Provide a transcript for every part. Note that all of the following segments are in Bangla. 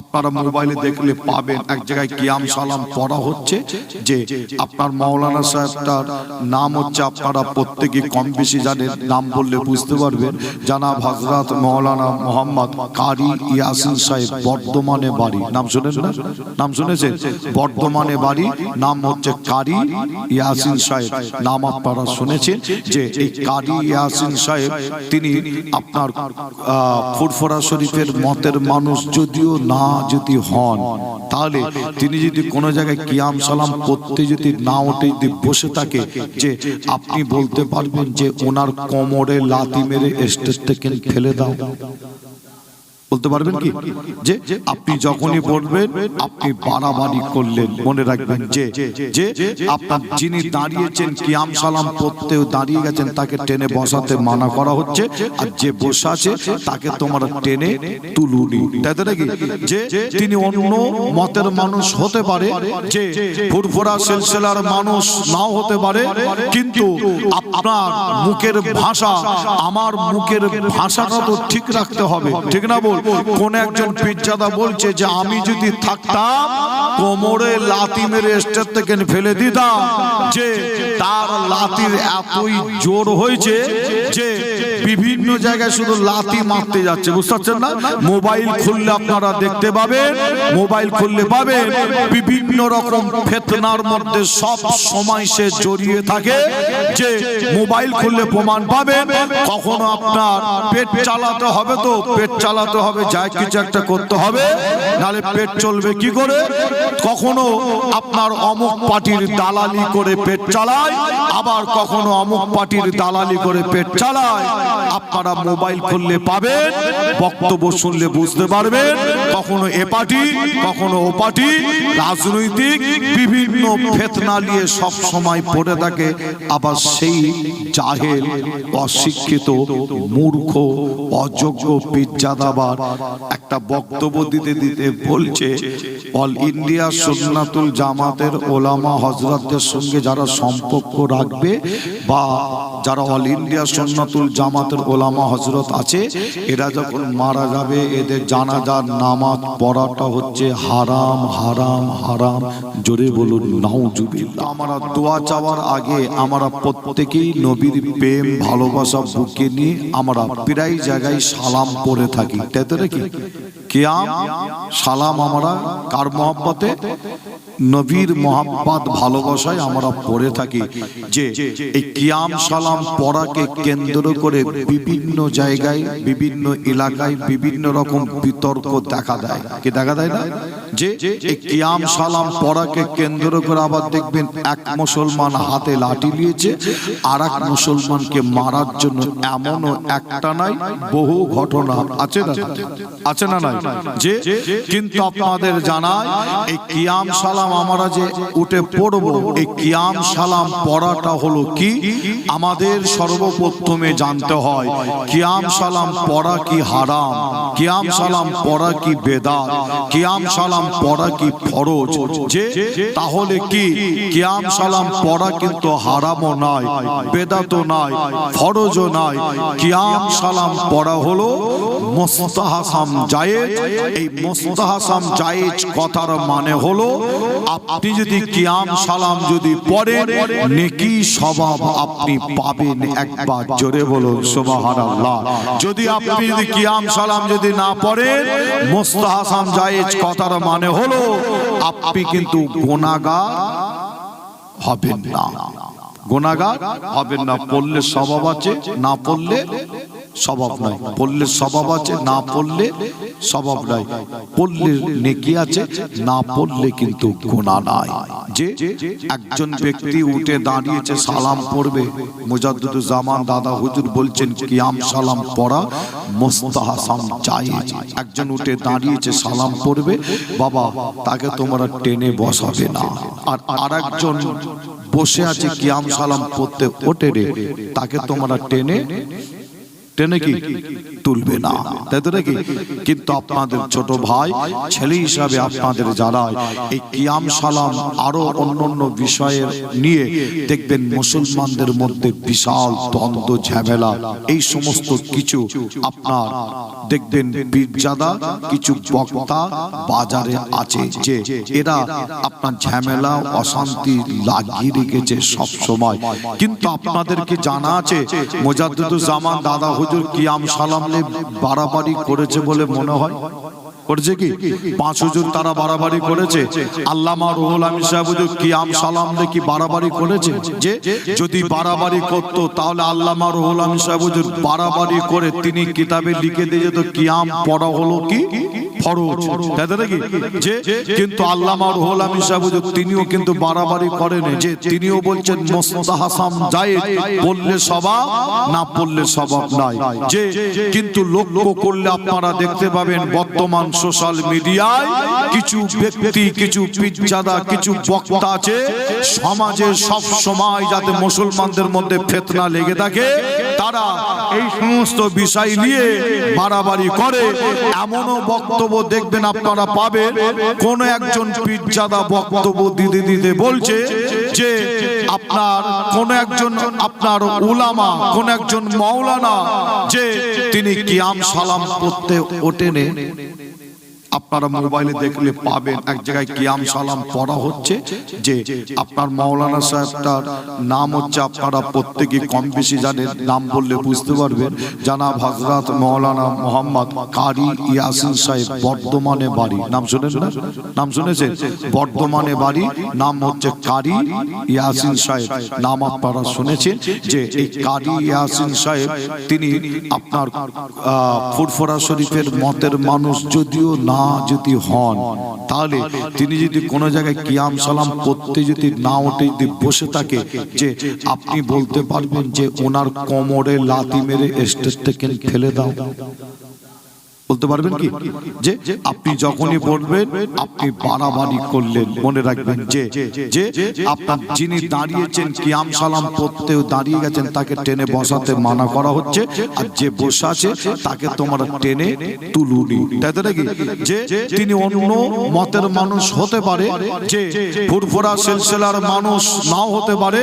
আপনারা মোবাইলে দেখলে পাবেন। এক জায়গায় কিয়াম সালাম পড়া হচ্ছে যে আপনার মাওলানা সাহেবটার নাম হচ্ছে আপনারা প্রত্যেকে কম বেশি জানেন। নাম বললে বুঝতে পারবেন। জানাব হজরত মাওলানা মোহাম্মদ কারি ইয়াসিন সাহেব বর্ধমানে বাড়ি। নাম শুনেন না? নাম শুনেছেন? বর্ধমানে বাড়ি। নাম হচ্ছে কারি ইয়াসিন সাহেব। নাম আপনারা শুনেছেন যে এই কারি ইয়াসিন সাহেব তিনি আপনার ফুরফুরা শরীফের মতের মানুষ যদিও না যদি হন, তাহলে তিনি যদি কোন জায়গায় কিয়াম সালাম করতে যদি না ওঠে, যদি বসে থাকে, যে আপনি বলতে পারবেন যে ওনার কোমরে লাতি মেরে স্টেজ থেকে ফেলে দাও। বলতে পারবেন কি? যে আপনি যখনই বলবেন, আপনি বাড়াবাড়ি করলেন। মনে রাখবেন যে যে আপনার যিনি দাঁড়িয়েছেন কিয়াম সালাম পড়তেও দাঁড়িয়ে গেছেন, তাকে টেনে বসাতে মানা করা হচ্ছে। আর যে বসে আছে, তাকে তোমার টেনে তুলুনি। নাকি? যে তিনি অন্য মতের মানুষ হতে পারে, যে ফুরফুরা সিলসিলার মানুষ নাও হতে পারে, কিন্তু আপনার মুখের ভাষা, আমার মুখের ভাষাটা তো ঠিক রাখতে হবে। ঠিক না বল? কোন একজন পিজ্জাদা বলছে যে, আমি যদি থাকতাম, কোমরে লাতি মেরে স্টেজ থেকে ফেলে দিতাম যে, তার লাতির এতই জোর হয়েছে যে বিভিন্ন জায়গায় শুধু লাতি মারতে যাচ্ছে বুঝতে পারছেন না? মোবাইল খুললে আপনারা দেখতে পাবেন মোবাইল খুললে পাবেন বিভিন্ন রকম ফেতনার মধ্যে সব সময় সে জড়িয়ে থাকে যে মোবাইল খুললে প্রমাণ পাবেন কখনো আপনার পেট চালাতে হবে তো পেট চালাতে হবে যাই কিছু একটা করতে হবে নালে পেট চলবে কি করে? কখনো আপনার অমুক পার্টির দালালি করে পেট চালায় আবার কখনো অমুক পার্টির দালালি করে পেট চালায়। আপনারা মোবাইল খুললে পাবেন, বক্তব্য শুনলে বুঝতে পারবেন। কখনো এ পার্টি কখনো ও পার্টি রাজনৈতিক বিভিন্ন ফেতনা নিয়ে সব সময় পড়ে থাকে। আবার সেই জাহেল, অশিক্ষিত, মূর্খ, অযোগ্য পিজ্জাদাবার একটা বক্তব্য দিতে দিতে বলছে, অল ইন্ডিয়া সুন্নাতুল জামাতের ওলামা হজরতদের সঙ্গে যারা সম্পর্ক রাখবে বা যারা অল ইন্ডিয়া সুন্নাতুল জামাতের ওলামা হজরত আছে, এরা যখন মারা যাবে, এদের জানাজার নামাজ পড়াটা হচ্ছে হারাম হারাম হারাম। জোরে বলুন, নাউজুবিল্লাহ। আমরা দোয়া চাওয়ার আগে আমরা প্রত্যেকেই নবীর প্রেম, ভালোবাসা বুকে নিয়ে আমরা প্রায় জায়গায় সালাম পড়ে থাকি। তাই তো নাকি? কিয়াম, সালাম আমরা কার মহব্বতে? নবীর মহাব্বাত ভালোবাসায় আমরা পড়ে থাকি যে এই কিয়াম সালাম পড়াকে কেন্দ্র করে বিভিন্ন জায়গায় বিভিন্ন এলাকায় বিভিন্ন রকম বিতর্ক দেখা দেয়। কি দেখা দেয় না? যে এই কিয়াম সালাম পড়াকে কেন্দ্র করে আবার দেখবেন এক মুসলমান হাতে লাঠি নিয়েছে আর এক মুসলমানকে মারার জন্য এমনও একটা নাই বহু ঘটনা আছে না আছে না নাই? যে? কিন্তু আপনাদের জানায় এই কিয়াম সালাম আমরা যে উঠে পড়ব, এই কিয়াম সালাম পড়াটা হলো কি? আমাদের সর্বপ্রথমে জানতে হয় কিয়াম সালাম পড়া কি হারাম কিয়াম সালাম পড়া কি বেদাত কিয়াম সালাম পড়া কি ফরজ? যে, তাহলে কি? কিয়াম সালাম পড়া কিন্তু হারামও নয় বেদাতও নয় ফরজও নয় কিয়াম সালাম পড়া হলো মোস্তাহাসাম জায়েজ, এই মোস্তাহাসাম জায়েজ কথার মানে হলো আপনি যদি কিয়াম সালাম যদি পড়েন, নেকি স্বভাব আপনি পাবেন। একবার জোরে বলুন, সুবহানাল্লাহ। যদি আপনি যদি কিয়াম সালাম যদি না পড়েন, মোস্তাহাসাম জায়েজ কথার মানে হলো, আপনি কিন্তু গুনাহগার হবেন না। গুনাহগার হবেন না, পড়লে স্বভাব আছে, না পড়লে স্বভাব নয়। পড়লে স্বভাব আছে, না পড়লে স্বভাব নয়। পড়লে নেকি আছে, না পড়লে কিন্তু গুণা নাই। যে একজন ব্যক্তি উঠে দাঁড়িয়েছে, সালাম পড়বে, মুজাদ্দুদুর জামান দাদা হুজুর বলছেন, কিয়াম সালাম পড়া মোস্তাহাসাম জায়েজ। একজন উঠে দাঁড়িয়েছে, সালাম পড়বে, বাবা, তাকে তোমরা টেনে বসাবে না। আর আরেকজন বসে আছে, কিয়াম সালাম পড়তে ওঠে রে, তাকে তোমরা টেনে টেনে কি? তুলবে না। তাই তো নাকি? কিন্তু আপনাদের ছোট ভাই, ছেলে হিসাবে আপনাদের যারা এই কিয়াম সালাম আরও অন্যান্য বিষয়ের নিয়ে দেখবেন মুসলমানদের মধ্যে বিশাল দ্বন্দ্ব, ঝামেলা, এই সমস্ত কিছু আপনার দেখবেন বীরজাদা কিছু বক্তা বাজারে আছে যে এরা আপনার ঝামেলা, অশান্তি লাগিয়ে রেখেছে সব সময় কিন্তু আপনাদেরকে জানা আছে? মোজাদ্দুজ্জামান দাদা হুজুর কিয়াম সালামে বাড়াবাড়ি করেছে বলে মনে হয়? করেছে কি? পাঁচ হুজুর তারা বাড়াবাড়ি করেছে। আল্লামা রুহুল আমিন সাহেব কিয়াম সালামলে কি বাড়াবাড়ি করেছে? যে যদি বাড়াবাড়ি করত, তাহলে আল্লামা রুহুল আমিন সাহেব বাড়াবাড়ি করে তিনি কিতাবে লিখে দিয়ে যেত, কিয়াম পড়া হলো কি? আপনারা দেখতে পাবেন, বর্তমান সোশ্যাল মিডিয়ায় কিছু ব্যক্তি, কিছু পিজ্জাদা কিছু বক্তা আছে, সমাজে সব সময় যাতে মুসলমানদের মধ্যে ফেতনা লেগে থাকে, তারা এই সমস্ত বিষয় নিয়ে বাড়াবাড়ি করে। এমনও বক্তব্য দেখবেন আপনারা পাবেন, কোন একজন পিজ্জাদা বক্তব্য দিতে দিতে বলছে যে, আপনার কোন একজন আপনার উলামা, কোন একজন মাওলানা, যে তিনি কিয়াম সালাম করতে ওঠেনে। আপনারা মোবাইলে দেখলে পাবেন এক জায়গায় কিয়াম সালাম পড়া হচ্ছে যে আপনার মাওলানা সাহেবটার নাম হচ্ছে আপনারা প্রত্যেকে কম বেশি জানেন নাম বললে বুঝতে পারবেন। জানাব হজরত মাওলানা মোহাম্মদ কারি ইয়াসিন সাহেব বর্ধমানে বাড়ি। নাম শুনেন না? নাম শুনেছেন? বর্ধমানে বাড়ি নাম হচ্ছে কারি ইয়াসিন সাহেব। নাম আপনারা শুনেছেন যে এই কারি ইয়াসিন সাহেব তিনি আপনার ফুরফুরা শরীফের মতের মানুষ যদিও না যদি হন, তাহলে তিনি যদি কোনো জায়গায় কিয়াম সালাম করতে যদি না ওঠে, যদি বসে থাকে, যে আপনি বলতে পারবেন যে ওনার কোমরে লাতি মেরে স্টেজ থেকে ফেলে দাও। বলতে পারবেন কি? যে আপনি যখনই বলবেন, আপনি বাড়াবাড়ি করলেন। মনে রাখবেন যে যে আপনার যিনি দাঁড়িয়েছেন, কিয়াম সালাম পড়তেও দাঁড়িয়ে গেছেন, তাকে টেনে বসাতে মানা করা হচ্ছে। আর যে বসে আছে, তাকে তোমরা টেনে তুলুনি। তাই তো নাকি? যে তিনি অন্য মতের মানুষ হতে পারে, যে ফুরফুরা সিলসিলার মানুষ নাও হতে পারে,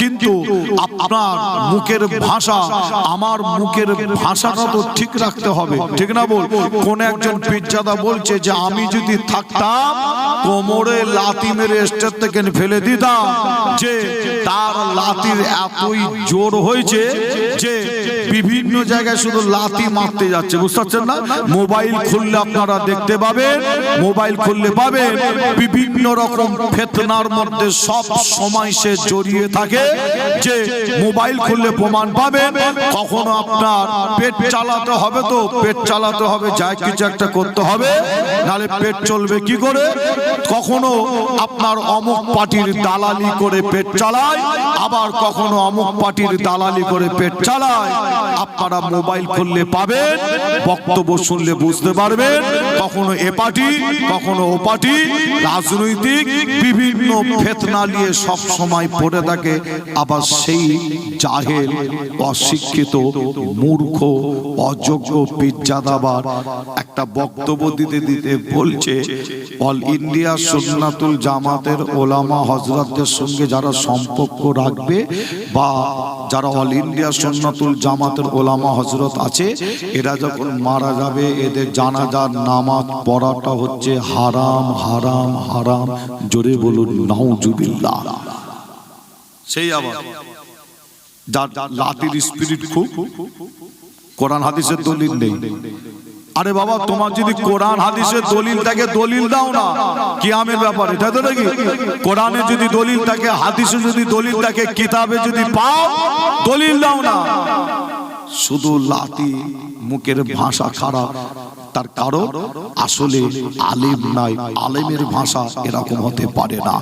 কিন্তু আপনার মুখের ভাষা, আমার মুখের ভাষাটা তো ঠিক রাখতে হবে। ঠিক না বল? কোন একজন পিজ্জাদা বলছে যে, আমি যদি থাকতাম, কোমরে লাতি মেরে স্টেজ থেকে ফেলে দিতাম যে, তার লাতির এতই জোর হয়েছে যে, বিভিন্ন জায়গায় শুধু লাতি মারতে যাচ্ছে। বুঝতে পারছেন না? মোবাইল খুললে আপনারা দেখতে পাবেন, মোবাইল খুললে পাবেন, বিভিন্ন রকম ফেতনার মধ্যে সব সময় সে জড়িয়ে থাকে যে, মোবাইল খুললে প্রমাণ পাবেন, কখনো আপনার পেট চালাতে হবে তো, পেট চালাতে হবে। যা কিছু একটা করতে হবে নালে পেট চলবে কি করে? কখনো আপনার অমুক পার্টির দালালি করে পেট চালায় আবার কখনো অমুক পার্টির দালালি করে পেট চালায়। আপনারা মোবাইল খুললে পাবেন বক্তব্য শুনলে বুঝতে পারবেন কখনো এ পার্টি কখনো ও পার্টি রাজনৈতিক বিভিন্ন ফেতনা নিয়ে সব সময় পড়ে থাকে আবার সেই জাহেল অশিক্ষিত মূর্খ অযোগ্য পিজ্জাদাবার একটা বক্তব্য দিতে দিতে বলছে, অল ইন্ডিয়া সুন্নাতুল জামাতের ওলামা হজরতদের সঙ্গে যারা সম্পর্ক রাখবে বা যারা অল ইন্ডিয়া সুন্নাতুল জামাতের ওলামা হজরত আছে, এরা যখন মারা যাবে, এদের জানাজার নামাজ পড়াটা হচ্ছে হারাম হারাম হারাম। জোরে বলুন, নাউজুবিল্লাহ। সেই আবার, যার লাতির স্পিরিট খুব, কোরআন হাদিসের দলিল নেই। আরে বাবা, তোমার যদি কোরআন হাদিসের দলিল থাকে, দলিল দাও না। কিয়ামের ব্যাপার, এটা তো নাকি? কোরআনে যদি দলিল থাকে, হাদিসে যদি দলিল থাকে, কিতাবে যদি পাও, দলিল দাও না। শুধু লাতি, মুখের ভাষা খারাপ। তার কারণ আসলে আলেম নাই আলেমের ভাষা এরকম হতে পারে না।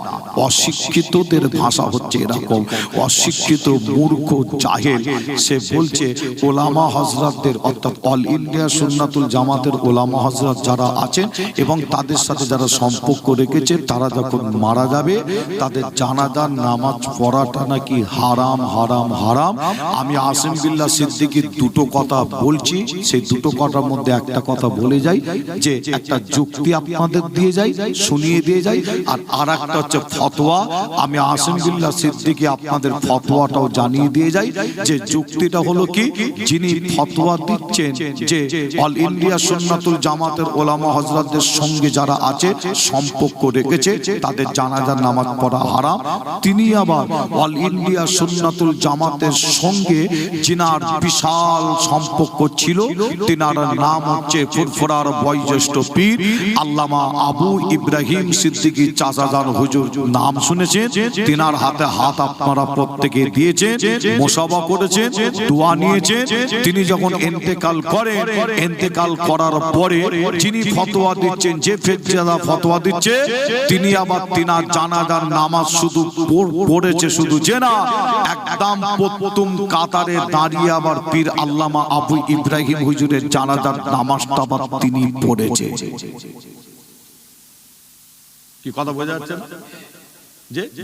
অশিক্ষিতদের ভাষা হচ্ছে এরকম। অশিক্ষিত মূর্খ, জাহেল। সে বলছে, ওলামা হজরতদের অর্থাৎ অল ইন্ডিয়া সুন্নাতুল জামাতের ওলামা হজরত যারা আছেন এবং তাদের সাথে যারা সম্পর্ক রেখেছে, তারা যখন মারা যাবে, তাদের জানাজার নামাজ পড়াটা নাকি হারাম হারাম হারাম। আমি আসিম বিল্লাহ সিদ্দিকির দুটো কথা বলছি। সেই দুটো কথার মধ্যে একটা কথা বলে যাই যে একটা যুক্তি আপনাদের দিয়ে যাই, শুনিয়ে দিয়ে যাই, আর আর একটা হচ্ছে ফতোয়া। আমি আসিম বিল্লাহ সিদ্দিকি আপনাদের ফতোয়াটাও জানিয়ে দিয়ে যাই যে যুক্তিটা হলো কি, যিনি ফতোয়া দিচ্ছেন যে অল ইন্ডিয়া সুন্নাতুল জামাতের ওলামা হজরতদের সঙ্গে যারা আছে, সম্পর্ক রেখেছে, তাদের জানাজার নামাজ পড়া হারাম। তিনি আবার অল ইন্ডিয়া সুন্নাতুল জামাতের সঙ্গে, যিনার বিশাল সম্পর্ক ছিল, তিনার নাম হচ্ছে ফুরফুরার বয়োজ্যেষ্ঠ পীর, আল্লামা আবু ইব্রাহিম সিদ্দিকী চাচাজান হুজুর নাম শুনেছেন, তিনার হাতে হাত আপনারা প্রত্যেকে দিয়েছেন মোসাবা করেছেন, দোয়া নিয়েছেন। তিনি যখন এন্তেকাল করেন এন্তেকাল করার পরে যিনি ফতোয়া দিচ্ছেন, যে ফেজ্জাদা ফতোয়া দিচ্ছে, তিনি আবার তিনার জানাজার নামাজ শুধু পড়- পড়েছে শুধু যে না, একদম প্রথম কাতারে দাঁড়িয়ে আবার পীর আল্লামা আবু ইব্রাহিম হুজুরের জানাজার নামাজটা আবার তিনি পড়েছে। কি কথা বোঝা যাচ্ছে?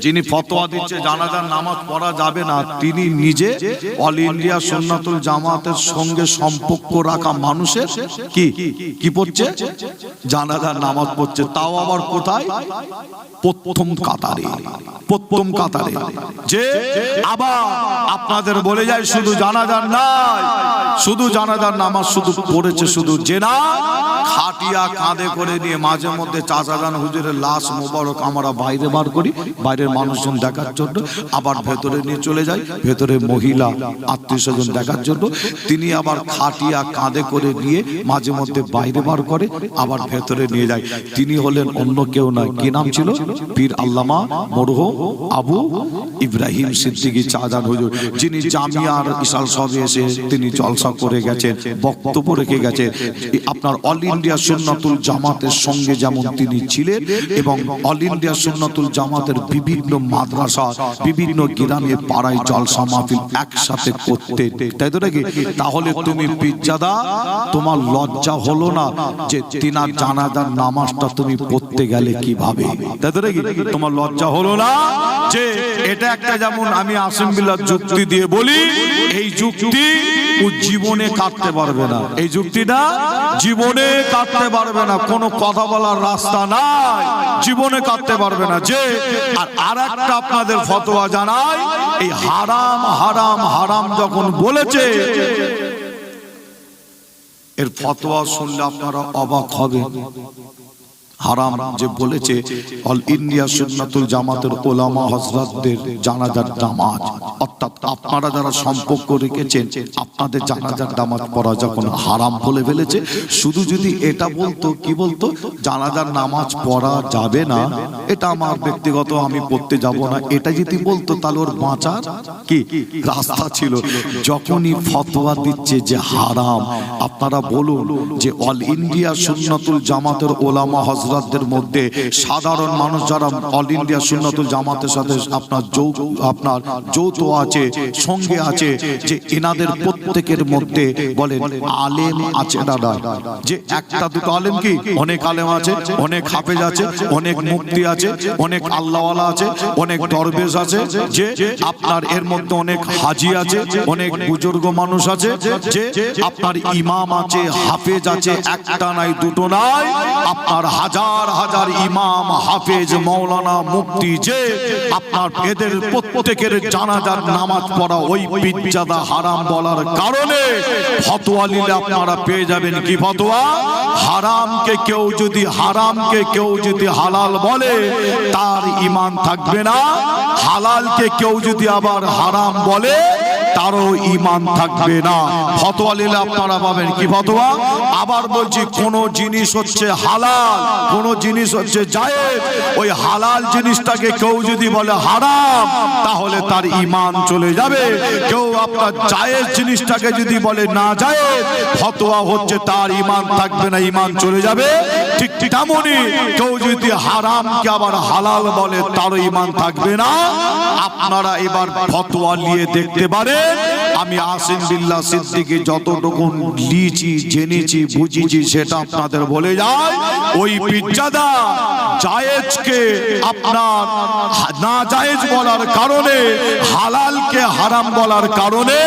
যিনি ফতোয়া দিচ্ছে জানাজার নামাজ পড়া যাবে না তিনি নিজে অল ইন্ডিয়া সুন্নাতুল জামাতের সঙ্গে সম্পর্ক রাখা মানুষের? কি? কি? পড়ছে? জানাজার নামাজ পড়ছে। তাও আবার কোথায়? প্রথম কাতারে। প্রথম কাতারে। যে আবার আপনাদের বলে যায় শুধু জানাজার নাই। শুধু জানাজার নামাজ শুধু পড়েছে শুধু যে না খাটিয়া কাঁধে করে নিয়ে মাঝে মধ্যে চাচাজান হুজুরের লাশ মোবারক আমরা বাইরে বার করি। বাইরের মানুষজন দেখার জন্য আবার ভেতরে নিয়ে চলে যায়। ভেতরে মহিলা আত্মীয় স্বজন দেখার জন্য। তিনি আবার খাটিয়া কাঁধে করে নিয়ে মাঝে মধ্যে বাইরে বার করে আবার ভেতরে নিয়ে যায়। তিনি হলেন অন্য কেউ নয়। কি নাম ছিল? পীর আল্লামা মরহুম আবু ইব্রাহিম সিদ্দিকী চাজান হুজুর। যিনি জামিয়ার ইসাল সবে এসে তিনি জলসা করে গেছেন, বক্তব্য রেখে গেছেন। আপনার অল ইন্ডিয়া সুন্নাতুল জামাতের সঙ্গে যেমন তিনি ছিলেন এবং অল ইন্ডিয়া সুন্নাতুল জামাতের বিভিন্ন মাদ্রাসা, বিভিন্ন গ্রামে পাড়ায় জলসা মাহফিল একসাথে করতে। তাই তো নাকি? তাহলে তুমি পিজ্জাদা, তোমার লজ্জা হলো না যে তিনার জানাজার নামাজটা তুমি পড়তে গেলে কীভাবে? তাই তো নাকি? তোমার লজ্জা হলো না যে এটা একটা যেমন আমি আসিম যুক্তি দিয়ে বলি, এই যুক্তি ও জীবনে কাটতে পারবে না। এই যুক্তিটা জীবনে কাটতে পারবে না। কোনো কথা বলার রাস্তা নাই। জীবনে কাটতে পারবে না যে আর আর আপনাদের ফতোয়া জানাই, এই হারাম হারাম হারাম যখন বলেছে, এর ফতোয়া শুনলে আপনারা অবাক হবেন। হারাম যে বলেছে, অল ইন্ডিয়া সুন্নাতুল জামাতের ওলামা হজরতদের জানাজার নামাজ। অর্থাৎ আপনারা যারা সম্পর্ক রেখেছেন, আপনাদের জানাজার নামাজ পড়া যখন হারাম বলে ফেলেছে, শুধু যদি এটা বলতো, কি বলতো? জানাজার নামাজ পড়া যাবে না। এটা আমার ব্যক্তিগত, আমি পড়তে যাব না। এটা যদি বলতো, তাহলে ওর বাঁচার কি রাস্তা ছিল? যখনই ফতোয়া দিচ্ছে যে হারাম, আপনারা বলুন যে, অল ইন্ডিয়া সুন্নাতুল জামাতের ওলামা হজরতদের মধ্যে সাধারণ মানুষ যারা অল ইন্ডিয়া সুন্নাতুল জামাতের সাথে আপনার যৌ আপনার যৌথ আছে, সঙ্গে আছে, যে এনাদের প্রত্যেকের মধ্যে বলেন আলেম আছে দাদা যে একটা দুটো আলেম কি? অনেক আলেম আছে, অনেক হাফেজ আছে, অনেক মুক্তি আছে, অনেক আল্লাহওয়ালা আছে, অনেক দরবেশ আছে, যে আপনার এর মধ্যে অনেক হাজি আছে, অনেক বুজুর্গ মানুষ আছে, যে আপনার ইমাম আছে, হাফেজ আছে, একটা নাই, দুটো নাই, আপনার হাজার হাজার হাজার ইমাম, হাফেজ, মৌলানা, মুফতি যে আপনার এদের প্রত্যেকের জানাজার নামাজ পড়া ওই পিজ্জাদা হারাম বলার কারণে ফতোয়া নিলে আপনারা পেয়ে যাবেন কি ফতোয়া? হারামকে কেউ যদি, হারামকে কেউ যদি হালাল বলে, তার ইমান থাকবে না। হালালকে কেউ যদি আবার হারাম বলে তারও ইমান থাকবে না। ফতোয়া নিলে আপনারা পাবেন। কি ফতোয়া? আবার বলছি কোন জিনিস হচ্ছে হালাল কোন জিনিস হচ্ছে জায়েজ। ওই হালাল জিনিসটাকে কেউ যদি বলে হারাম তাহলে তার ইমান চলে যাবে। কেউ আপনার জায়েজ জিনিসটাকে যদি বলে না জায়েজ ফতোয়া হচ্ছে তার ইমান থাকবে না ইমান চলে যাবে। ঠিক তেমনই কেউ যদি হারামকে আবার হালাল বলে তারও ইমান থাকবে না। আপনারা এবার ফতোয়া নিয়ে দেখতে পারেন। আমি আসিম বিল্লাহ সিদ্দিকি যতটুকু লিয়েছি জেনেছি, বুঝেছি, সেটা আপনাদের বলে যায় ওই পিজ্জাদা জায়েজকে আপনার না জায়েজ বলার কারণে, হালালকে হারাম বলার কারণে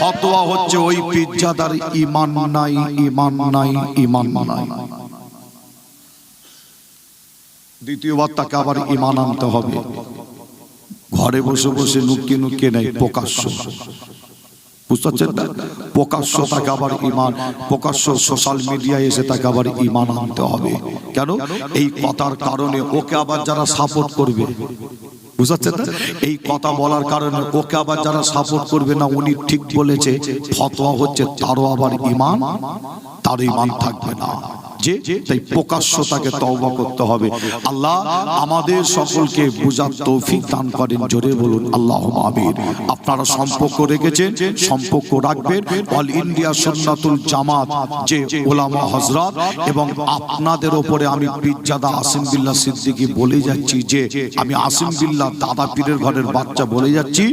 ফতোয়া হচ্ছে ওই পিজ্জাদার ইমান নাই ইমান নাই ইমান নাই। দ্বিতীয়বার তাকে আবার ইমান আনতে হবে। ঘরে বসে বসে নুকিয়ে নুকিয়ে নেয় প্রকাশ্য। বুঝতে পারছেন না? প্রকাশ্য তাকে আবার ইমান প্রকাশ্য সোশ্যাল মিডিয়ায় এসে তাকে আবার ইমান আনতে হবে। কেন? এই কথার কারণে ওকে আবার যারা সাপোর্ট করবে। বুঝাচ্ছেন না? এই কথা বলার কারণে ওকে আবার যারা সাপোর্ট করবে না, উনি ঠিক বলেছে, ফতোয়া হচ্ছে তারও আবার ইমান তার ইমান থাকবে না। যে তাই প্রকাশ্য তাকে তওবা করতে হবে। আল্লাহ আমাদের সকলকে বুঝার তৌফিক দান করেন। জোরে বলুন আল্লাহ আমিন। আপনারা সম্পর্ক রেখেছেন, সম্পর্ক রাখবেন। অল ইন্ডিয়া সুন্নাতুল জামাত, যে ওলামা হজরত এবং আপনাদের ওপরে আমি পিজ্জাদা আসিম বিল্লাহ সিদ্দিকি বলে যাচ্ছি যে, আমি আসিম বিল্লাহ দাদা পীরের ঘরের বাচ্চা বলে যাচ্ছি,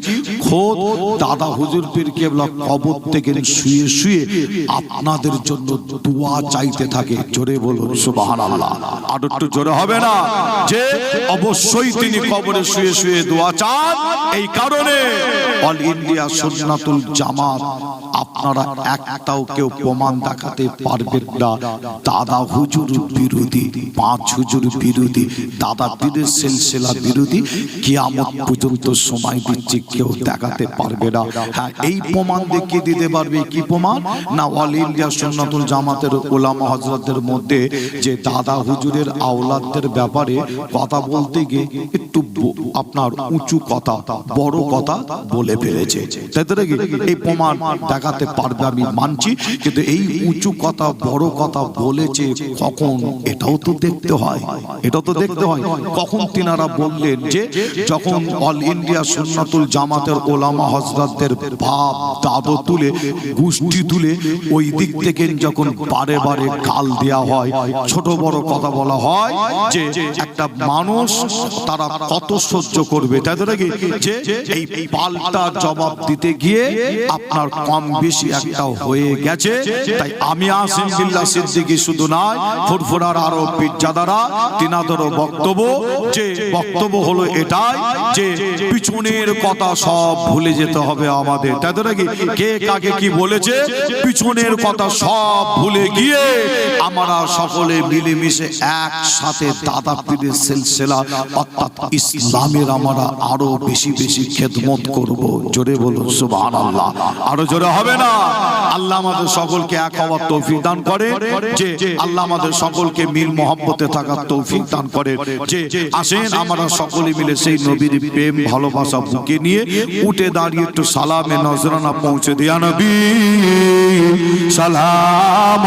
খোদ দাদা হুজুর পীর কেবলা কবর থেকে শুয়ে শুয়ে আপনাদের জন্য দোয়া চাইতে থাকে। জোরে বলুন সুবাহান আল্লাহ আর একটু জোরে হবে না? যে অবশ্যই তিনি কবরে শুয়ে শুয়ে দোয়া চান, এই কারণে অল ইন্ডিয়া সুন্নাতুল জামাত আপনারা একটাও কেউ প্রমাণ দেখাতে পারবেন না। দাদা হুজুর বিরোধী, পাঁচ হুজুর বিরোধী, দাদা পীরের সিলসিলা বিরোধী, কিয়ামত পর্যন্ত সময় দিচ্ছে কেউ দেখাতে পারবে না। হ্যাঁ এই প্রমাণ দেখিয়ে দিতে পারবে? কি প্রমাণ? না, অল ইন্ডিয়া সুন্নাতুল জামাতের ওলামা হজরতদের মধ্যে যে দাদা হুজুরের আওলাদদের ব্যাপারে কথা বলতে গিয়ে একটু আপনার উঁচু কথা, বড় কথা বলে ফেলেছে। এই প্রমাণ দেখাতে পারবে আমি মানছি, কিন্তু এই উঁচু কথা, বড় কথা বলেছে কখন? এটাও তো দেখতে হয়। এটাও তো দেখতে হয়। কখন তিনারা বললেন যে, যখন অল ইন্ডিয়া সুন্নাতুল জামাতের ওলামা হজরতদের ভাব দাদু তুলে, গোষ্ঠী তুলে, ওই দিক থেকে যখন বারে বারে কাল দেয়া হয়, ছোট বড় কথা বলা হয় যে একটা মানুষ তারা কত সহ্য করবে। তাই তো নাকি? যে এই পাল্টা জবাব দিতে গিয়ে আপনার কম বেশি একটা হয়ে গেছে। তাই আমি আসিম বিল্লাহ সিদ্দিকী শুধু নয়, ফুরফুরার আরও পিজ্জাদারা তিনাদেরও বক্তব্য যে বক্তব্য হলো এটাই যে পিছনের কথা সব ভুলে যেতে হবে আমাদের। তাই তো নাকি? কে কাকে কি বলেছে? পিছনের কথা সব ভুলে গিয়ে আমরা সকলে মিলেমিশে একসাথে দাদা পীরের সিলসিলা, অর্থাৎ ইসলামের আমরা আরও বেশি বেশি খেদমত করব। জোরে বলুন, সুবহানাল্লাহ। আরও জোরে হবে না? আল্লাহ আমাদের সকলকে এক হওয়ার তৌফিক দান করে। যে আল্লাহ আমাদের সকলকে মিল মহব্বতে থাকার তৌফিক দান করে। যে আসেন, আমরা সকলে মিলে সেই নবীর প্রেম, ভালোবাসা বুকে নিয়ে উঠে দাঁড়িয়ে একটু সালামে নজরানা পৌঁছে দেয়া নবী। সালাম।